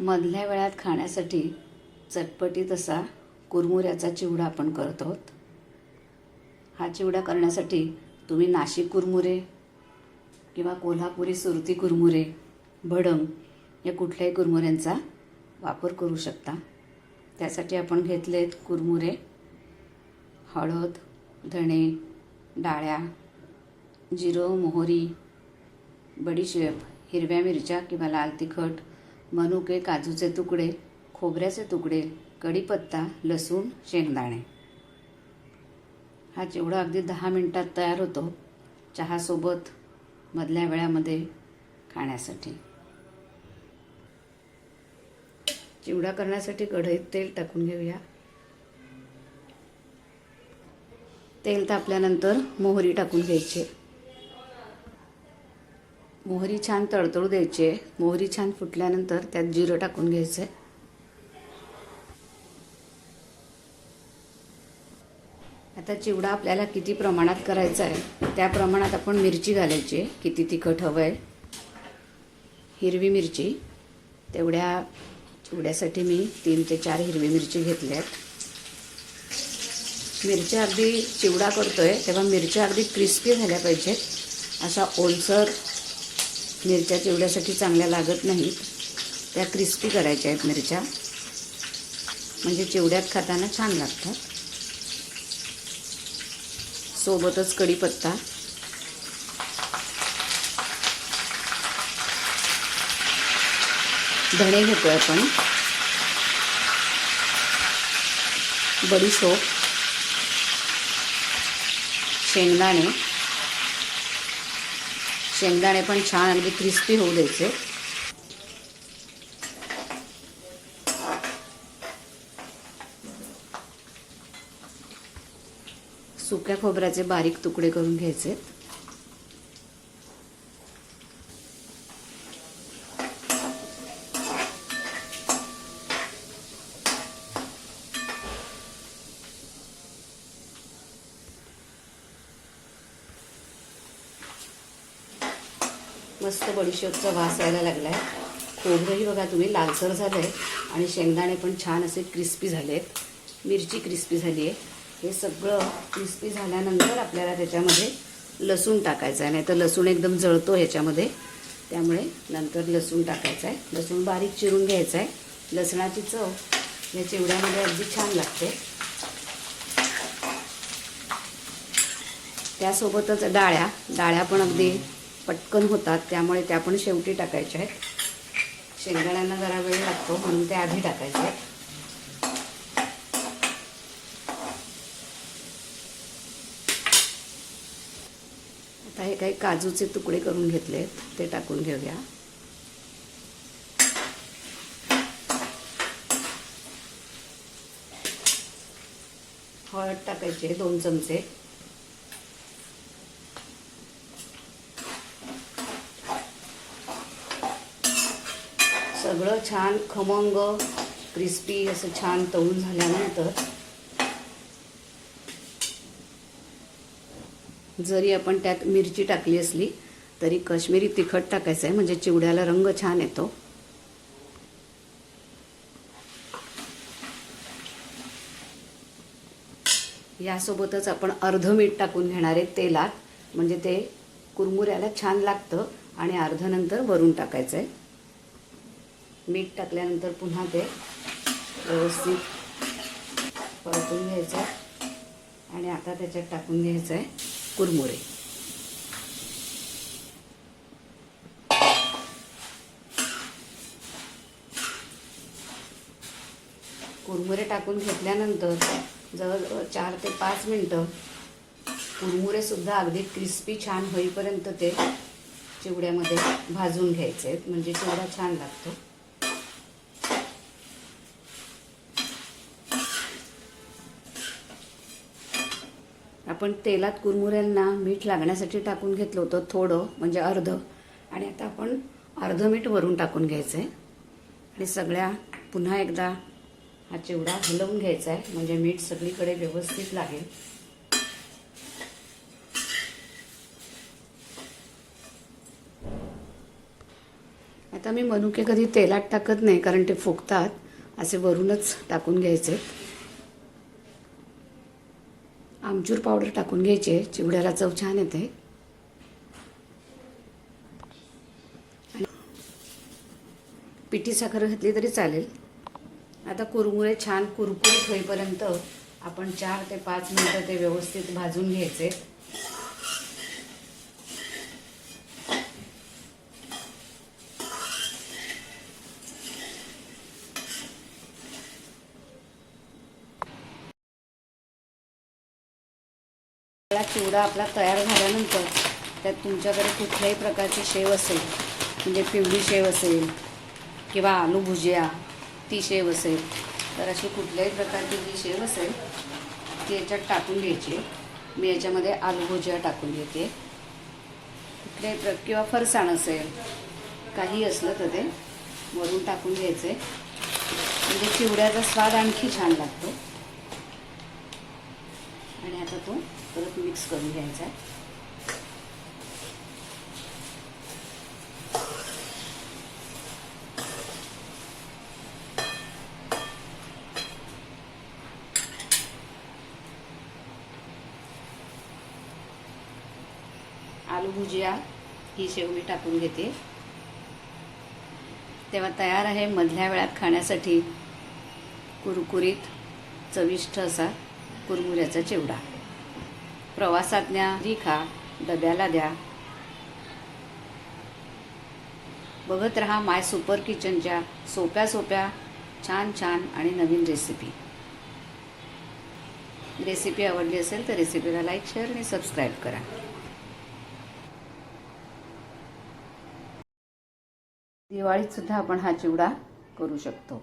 मधल्या वेळात खाण्यासाठी चटपटीत असा कुरमुऱ्याचा चिवडा आपण करतो आहोत. हा चिवडा करण्यासाठी तुम्ही नाशिक कुरमुरे किंवा कोल्हापुरी सुरती कुरमुरे भडंग या कुठल्याही कुरमुऱ्यांचा वापर करू शकता. त्यासाठी आपण घेतलेत कुरमुरे हळद धणे डाळ्या जिरं मोहरी बडीशेप हिरव्या मिरच्या किंवा लाल तिखट मनुके काजूचे तुकडे खोबऱ्याचे तुकडे कढीपत्ता लसूण शेंगदाणे. हा चिवडा अगदी दहा मिनटात तयार होतो चहासोबत मधल्या वेळामध्ये खाण्यासाठी. चिवडा करण्यासाठी कढईत तेल टाकून घेऊया. तेल तापल्यानंतर मोहरी टाकून घ्यायची. मोहरी छान तळतळू द्यायची आहे. मोहरी छान फुटल्यानंतर त्यात जिरं टाकून घ्यायचं आहे आता चिवडा आपल्याला किती प्रमाणात करायचा आहे त्या प्रमाणात आपण मिरची घालायची आहे. किती तिखट हवं आहे हिरवी मिरची. तेवढ्या चिवड्यासाठी मी तीन ते चार हिरवी मिरची घेतल्या आहेत. मिरच्या अगदी चिवडा करतो आहे तेव्हा मिरच्या अगदी क्रिस्पी झाल्या पाहिजेत. अशा ओलसर मिरच्या चिवड्यासाठी चांगल्या लागत नाहीत. त्या क्रिस्पी करायच्या आहेत मिरच्या. म्हणजे चिवड्यात खाताना छान लागतात. सोबतच कढीपत्ता. धणे घेतोय आपण. बडीशोप. शेंगदाणे. शेंगदाणे पण छान अगदी क्रिस्पी होऊ द्यायचे. सुक्या खोबऱ्याचे बारीक तुकडे करून घ्यायचे. मस्त बडीशेपचा वास यायला लागलाय. खोबरंही बघा तुम्ही लालसर झालंय आणि शेंगदाणे पण छान असे क्रिस्पी झाले आहेत मिरची क्रिस्पी झाली आहे हे सगळं क्रिस्पी झाल्यानंतर आपल्याला त्याच्यामध्ये लसूण टाकायचं आहे नाही तर लसूण एकदम जळतो ह्याच्यामध्ये. त्यामुळे नंतर लसूण टाकायचं आहे लसूण बारीक चिरून घ्यायचं आहे लसणाची चव या चिवड्यामध्ये अगदी छान लागते. त्यासोबतच डाळ्या. डाळ्या पण अगदी पटकन होतात त्यामुळे त्या पण शेवटी टाकायच्या आहेत. शेंगदाण्यांना जरा वेळ लागतो म्हणून ते आधी टाकायचे आहेत. आता हे काही काजूचे तुकडे करून घेतले ते टाकून घेऊया. हळद टाकायचे दोन चमचे. सगळं छान खमंग क्रिस्पी असं छान तळून झाल्यानंतर जरी आपण त्यात मिरची टाकली असली तरी कश्मीरी तिखट टाकायचं आहे म्हणजे चिवड्याला रंग छान येतो. यासोबतच आपण अर्ध मीठ टाकून घेणार आहे तेलात म्हणजे ते कुरमुऱ्याला छान लागतं आणि अर्ध नंतर वरून टाकायचं आहे. मीठ टाकल्यानंतर पुन्हा ते व्यवस्थित परतून घ्यायचं आणि आता त्याच्यात टाकून घ्यायचं आहे कुरमुरे. कुरमुरे टाकून घेतल्यानंतर जवळजवळ चार ते पाच मिनटं कुरमुरे सुद्धा अगदी क्रिस्पी छान होईपर्यंत ते चिवड्यामध्ये भाजून घ्यायचे आहेत. म्हणजे चिवडा छान लागतो. आपण तेलात कुरमुऱ्यांना मीठ लागण्यासाठी टाकून घेतलं होतं थोडं म्हणजे अर्ध. आणि आता आपण अर्ध मीठ वरून टाकून घ्यायचं आहे आणि सगळ्या पुन्हा एकदा हा चिवडा हलवून घ्यायचा आहे म्हणजे मीठ सगळीकडे व्यवस्थित लागेल. आता मी मनुके कधी तेलात टाकत नाही कारण ते फुगतात. असे वरूनच टाकून घ्यायचे. आमचूर पावडर टाकून घ्यायचे. चिवड्याला चव छान येते. पिठी साखर घातली तरी चालेल. आता कुरमुरे छान कुरकुरीत होईपर्यंत आपण चार ते पाच मिनटं ते व्यवस्थित भाजून घ्यायचे. चिवडा आपला तयार झाल्यानंतर त्यात तुमच्याकडे कुठल्याही प्रकारची शेव असेल म्हणजे पिवळी शेव असेल किंवा आलू भुजिया ती शेव असेल तर अशी कुठल्याही प्रकारची जी शेव असेल ती याच्यात टाकून घ्यायची. मी याच्यामध्ये आलू भुजिया टाकून घेते कुठल्याही प्र किंवा फरसाण असेल काही असलं तर ते वरून टाकून घ्यायचे. म्हणजे चिवड्याचा स्वाद आणखी छान लागतो. आणि आता तो परत मिक्स करून घ्यायचा आहे. आलू भुजिया ही शेव मी टाकून घेते. तेव्हा तयार आहे मधल्या वेळात खाण्यासाठी कुरकुरीत चविष्ट असा कुरमुऱ्याचा चिवडा. प्रवासात न्या खा डब्याला द्या. बघत रहा माय सुपर किचनच्या सोप्या सोप्या छान छान आणि नवीन रेसिपी रेसिपी आवडली असेल तर रेसिपीला लाईक शेअर आणि सबस्क्राईब करा. दिवाळीत सुद्धा आपण हा चिवडा करू शकतो.